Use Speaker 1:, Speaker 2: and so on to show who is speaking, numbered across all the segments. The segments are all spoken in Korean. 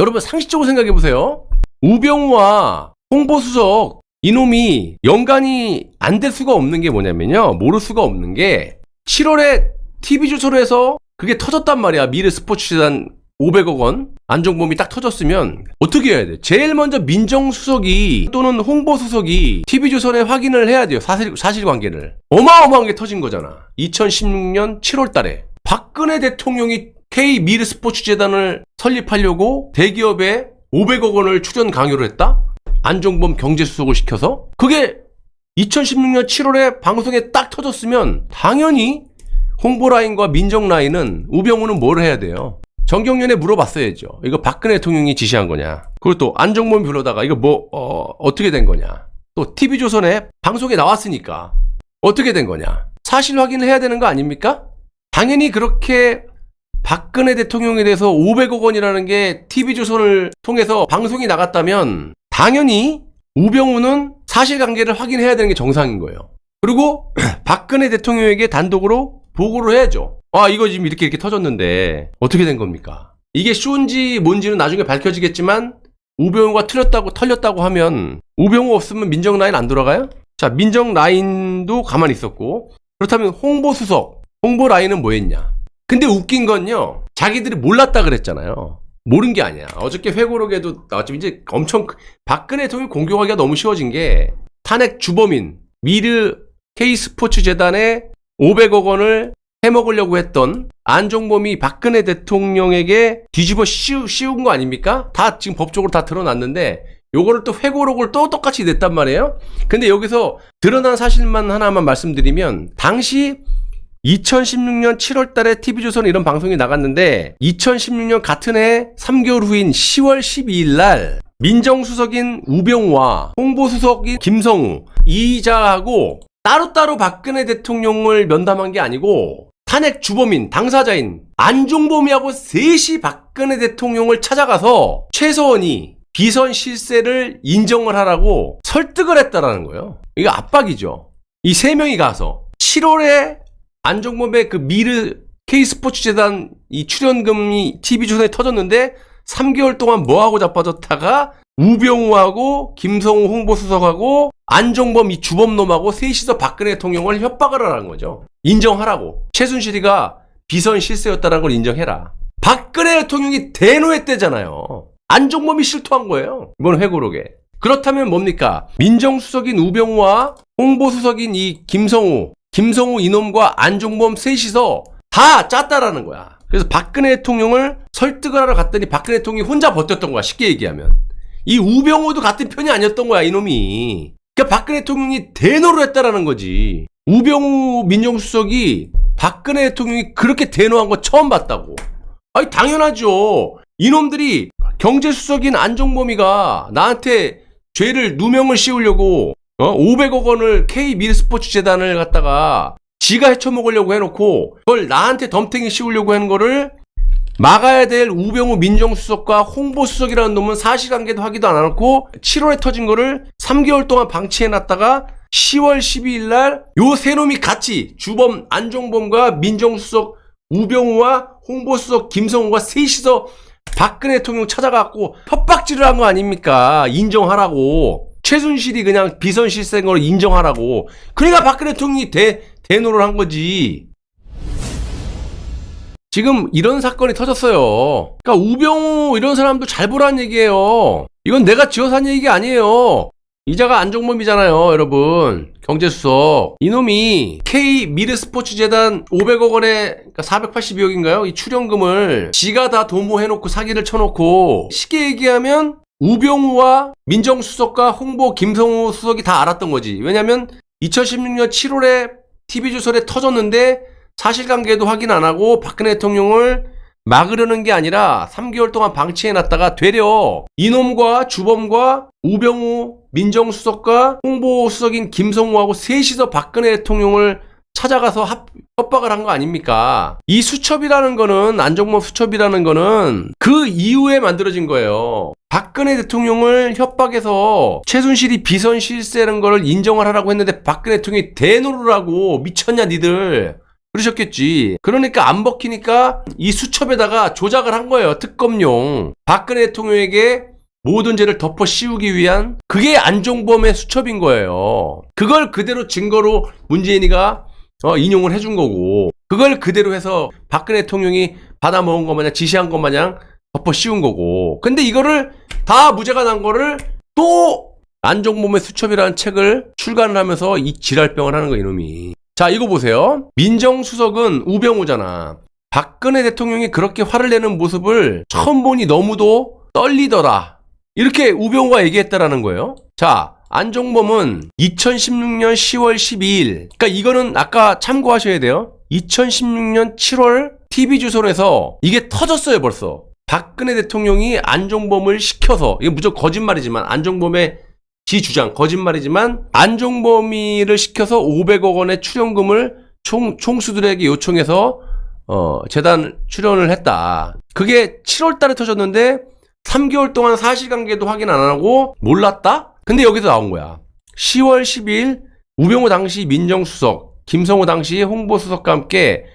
Speaker 1: 여러분 상식적으로 생각해 보세요. 우병우와 홍보수석 이놈이 연관이 안 될 수가 없는 게 뭐냐면요. 모를 수가 없는 게 7월에 TV조선에서 그게 터졌단 말이야. 미래 스포츠재단 500억 원 안종범이 딱 터졌으면 어떻게 해야 돼? 제일 먼저 민정수석이 또는 홍보수석이 TV조선에 확인을 해야 돼요. 사실, 사실관계를. 어마어마한 게 터진 거잖아. 2016년 7월 달에. 박근혜 대통령이 K 미래 스포츠 재단을 설립하려고 대기업에 500억 원을 출연 강요를 했다? 안종범 경제수석을 시켜서? 그게 2016년 7월에 방송에 딱 터졌으면 당연히 홍보라인과 민정라인은 우병우는 뭘 해야 돼요? 정경련에 물어봤어야죠. 이거 박근혜 대통령이 지시한 거냐? 그리고 또 안종범 불러다가 이거 뭐, 어, 어떻게 된 거냐? 또 TV조선에 방송에 나왔으니까 어떻게 된 거냐? 사실 확인을 해야 되는 거 아닙니까? 당연히 그렇게 박근혜 대통령에 대해서 500억 원이라는 게 TV조선을 통해서 방송이 나갔다면 당연히 우병우는 사실관계를 확인해야 되는 게 정상인 거예요. 그리고 박근혜 대통령에게 단독으로 보고를 해야죠. 아, 이거 지금 이렇게 이렇게 터졌는데 어떻게 된 겁니까? 이게 쇼인지 뭔지는 나중에 밝혀지겠지만 우병우가 틀렸다고 털렸다고 하면 우병우 없으면 민정 라인 안 돌아가요? 자, 민정 라인도 가만히 있었고 그렇다면 홍보 수석, 홍보 라인은 뭐 했냐? 근데 웃긴 건요. 자기들이 몰랐다 그랬잖아요. 모른 게 아니야. 어저께 회고록에도 나왔지만 이제 엄청 크- 박근혜 대통령 공격하기가 너무 쉬워진 게 탄핵 주범인 미르 K스포츠 재단에 500억 원을 해먹으려고 했던 안종범이 박근혜 대통령에게 뒤집어 씌우, 씌운 거 아닙니까? 다 지금 법적으로 다 드러났는데 요거를 또 회고록을 또 똑같이 냈단 말이에요. 근데 여기서 드러난 사실만 하나만 말씀드리면 당시 2016년 7월 달에 TV조선 이런 방송이 나갔는데 2016년 같은 해 3개월 후인 10월 12일 날 민정수석인 우병우와 홍보수석인 김성우 이자하고 따로따로 박근혜 대통령을 면담한 게 아니고 탄핵 주범인 당사자인 안종범이하고 셋이 박근혜 대통령을 찾아가서 최서원이 비선 실세를 인정을 하라고 설득을 했다라는 거예요. 이거 압박이죠. 이 세 명이 가서 7월에 안종범의 그 미르 K스포츠 재단 이 출연금이 TV조선에 터졌는데 3개월 동안 뭐하고 자빠졌다가 우병우하고 김성우 홍보수석하고 안종범 이 주범놈하고 셋이서 박근혜 대통령을 협박을 하라는 거죠. 인정하라고. 최순실이가 비선 실세였다는 걸 인정해라. 박근혜 대통령이 대노했대잖아요. 안종범이 실토한 거예요. 이번 회고록에. 그렇다면 뭡니까? 민정수석인 우병우와 홍보수석인 이 김성우, 김성우 이놈과 안종범 셋이서 다 짰다라는 거야. 그래서 박근혜 대통령을 설득을 하러 갔더니 박근혜 대통령이 혼자 버텼던 거야. 쉽게 얘기하면. 이 우병우도 같은 편이 아니었던 거야, 이놈이. 그러니까 박근혜 대통령이 대노를 했다라는 거지. 우병우 민정수석이 박근혜 대통령이 그렇게 대노한 거 처음 봤다고. 아니, 당연하죠. 이놈들이 경제수석인 안종범이가 나한테 죄를 누명을 씌우려고 어? 500억 원을 K 미르스포츠 재단을 갖다가 지가 헤쳐먹으려고 해놓고 그걸 나한테 덤탱이 씌우려고 하는 거를 막아야 될 우병우 민정수석과 홍보수석이라는 놈은 사실관계도 하기도 안 하고 7월에 터진 거를 3개월 동안 방치해놨다가 10월 12일 날 요 세 놈이 같이 주범 안종범과 민정수석 우병우와 홍보수석 김성우가 셋이서 박근혜 대통령 찾아갖고 협박질을 한 거 아닙니까? 인정하라고. 최순실이 그냥 비선 실세인 걸 인정하라고. 그러니까 박근혜 대통령이 대, 대노를 한 거지. 지금 이런 사건이 터졌어요. 그러니까 우병우 이런 사람도 잘 보라는 얘기예요. 이건 내가 지어서 한 얘기가 아니에요. 이자가 안종범이잖아요, 여러분. 경제수석. 이놈이 K 미르스포츠재단 500억 원에, 그러니까 482억인가요? 이 출연금을 지가 다 도모해놓고 사기를 쳐놓고, 쉽게 얘기하면, 우병우와 민정수석과 홍보 김성우 수석이 다 알았던 거지. 왜냐면, 2016년 7월에 TV조선에 터졌는데, 사실관계도 확인 안 하고, 박근혜 대통령을 막으려는 게 아니라 3개월 동안 방치해놨다가 되려 이놈과 주범과 우병우 민정수석과 홍보수석인 김성우하고 셋이서 박근혜 대통령을 찾아가서 합, 협박을 한 거 아닙니까? 이 수첩이라는 거는 안정범 수첩이라는 거는 그 이후에 만들어진 거예요. 박근혜 대통령을 협박해서 최순실이 비선 실세라는 거를 인정을 하라고 했는데 박근혜 대통령이 대노를 하고 미쳤냐 니들 그러셨겠지. 그러니까 안 먹히니까 이 수첩에다가 조작을 한 거예요. 특검용. 박근혜 대통령에게 모든 죄를 덮어 씌우기 위한 그게 안종범의 수첩인 거예요. 그걸 그대로 증거로 문재인이가 어, 인용을 해준 거고. 그걸 그대로 해서 박근혜 대통령이 받아 먹은 것 마냥 지시한 것 마냥 덮어 씌운 거고. 근데 이거를 다 무죄가 난 거를 또 안종범의 수첩이라는 책을 출간을 하면서 이 지랄병을 하는 거 이놈이. 자 이거 보세요. 민정수석은 우병우잖아. 박근혜 대통령이 그렇게 화를 내는 모습을 처음 보니 너무도 떨리더라. 이렇게 우병우가 얘기했다라는 거예요. 자 안종범은 2016년 10월 12일 그러니까 이거는 아까 참고하셔야 돼요 2016년 7월 TV조선에서 이게 터졌어요 벌써 박근혜 대통령이 안종범을 시켜서 이게 무조건 거짓말이지만 안종범의 지 주장 거짓말이지만 안종범이를 시켜서 500억 원의 출연금을 총 총수들에게 요청해서 어 재단 출연을 했다. 그게 7월 달에 터졌는데 3개월 동안 사실관계도 확인 안 하고 몰랐다? 근데 여기서 나온 거야. 10월 10일 우병우 당시 민정수석, 김성호 당시 홍보수석과 함께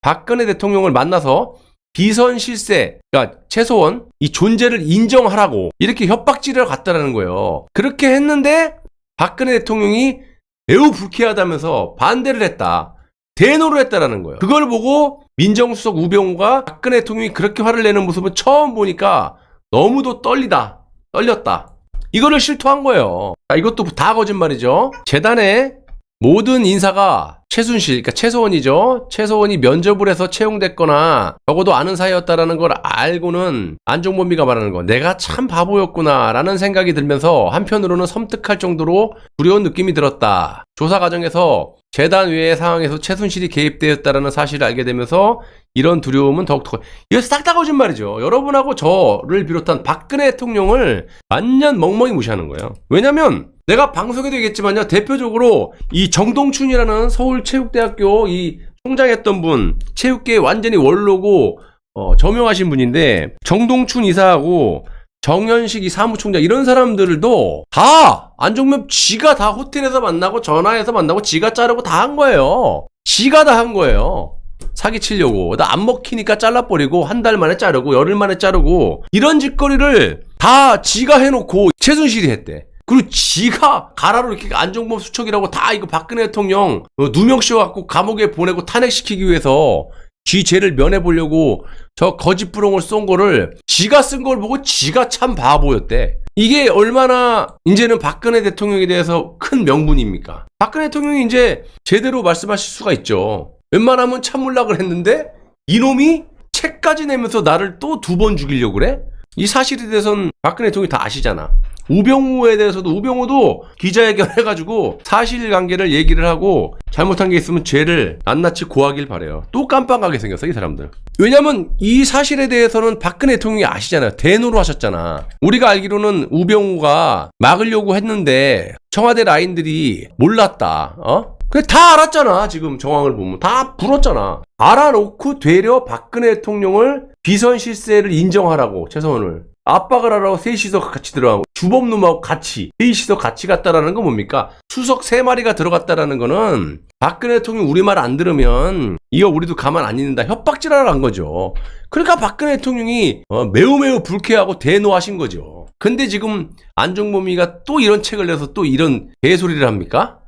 Speaker 1: 박근혜 대통령을 만나서 비선 실세, 그러니까 최소원 이 존재를 인정하라고 이렇게 협박질을 갔다라는 거예요. 그렇게 했는데 박근혜 대통령이 매우 불쾌하다면서 반대를 했다. 대노를 했다라는 거예요. 그걸 보고 민정수석 우병우가 박근혜 대통령이 그렇게 화를 내는 모습을 처음 보니까 너무도 떨리다. 떨렸다. 이거를 실토한 거예요. 아, 이것도 다 거짓말이죠. 재단에 모든 인사가 최순실, 그러니까 최소원이죠. 최소원이 면접을 해서 채용됐거나 적어도 아는 사이였다라는 걸 알고는 안종범이가 말하는 거 내가 참 바보였구나라는 생각이 들면서 한편으로는 섬뜩할 정도로 두려운 느낌이 들었다. 조사 과정에서 재단 외의 상황에서 최순실이 개입되었다라는 사실을 알게 되면서 이런 두려움은 더욱더 이거 싹 다 거짓말이죠. 여러분하고 저를 비롯한 박근혜 대통령을 완전 멍멍이 무시하는 거예요. 왜냐면 내가 방송에도 얘기했지만요. 대표적으로 이 정동춘이라는 서울체육대학교 이 총장했던 분, 체육계 완전히 원로고 어, 저명하신 분인데 정동춘 이사하고 정현식 이 사무총장 이런 사람들도 다 안종범 지가 다 호텔에서 만나고 전화해서 만나고 지가 자르고 다 한 거예요. 지가 다 한 거예요. 사기 치려고 나 안 먹히니까 잘라버리고 한 달 만에 자르고 열흘 만에 자르고 이런 짓거리를 다 지가 해놓고 최순실이 했대. 그리고 지가 가라로 이렇게 안종범 수척이라고 다 이거 박근혜 대통령 어, 누명 씌워갖고 감옥에 보내고 탄핵시키기 위해서 지 죄를 면해보려고 저 거짓 부렁을 쏜 거를 지가 쓴 걸 보고 지가 참 바보였대. 이게 얼마나 이제는 박근혜 대통령에 대해서 큰 명분입니까? 박근혜 대통령이 이제 제대로 말씀하실 수가 있죠. 웬만하면 참물락을 했는데 이놈이 책까지 내면서 나를 또 두 번 죽이려고 그래? 이 사실에 대해서는 박근혜 대통령이 다 아시잖아. 우병우에 대해서도 우병우도 기자회견 해가지고 사실관계를 얘기를 하고 잘못한 게 있으면 죄를 낱낱이 고하길 바래요. 또 깜빡하게 생겼어 이 사람들. 왜냐면 이 사실에 대해서는 박근혜 대통령이 아시잖아요. 대노로 하셨잖아. 우리가 알기로는 우병우가 막으려고 했는데 청와대 라인들이 몰랐다. 어? 그래 다 알았잖아 지금 정황을 보면 다 불었잖아 알아놓고 되려 박근혜 대통령을 비선 실세를 인정하라고 최소원을 압박을 하라고 셋이서 같이 들어가고 주범 놈하고 같이 셋이서 같이 갔다라는 건 뭡니까? 수석 세 마리가 들어갔다라는 거는 박근혜 대통령 우리 말 안 들으면 이거 우리도 가만 안 있는다 협박질하러 간 거죠. 그러니까 박근혜 대통령이 어, 매우 매우 불쾌하고 대노하신 거죠. 근데 지금 안종범이가 또 이런 책을 내서 또 이런 개소리를 합니까?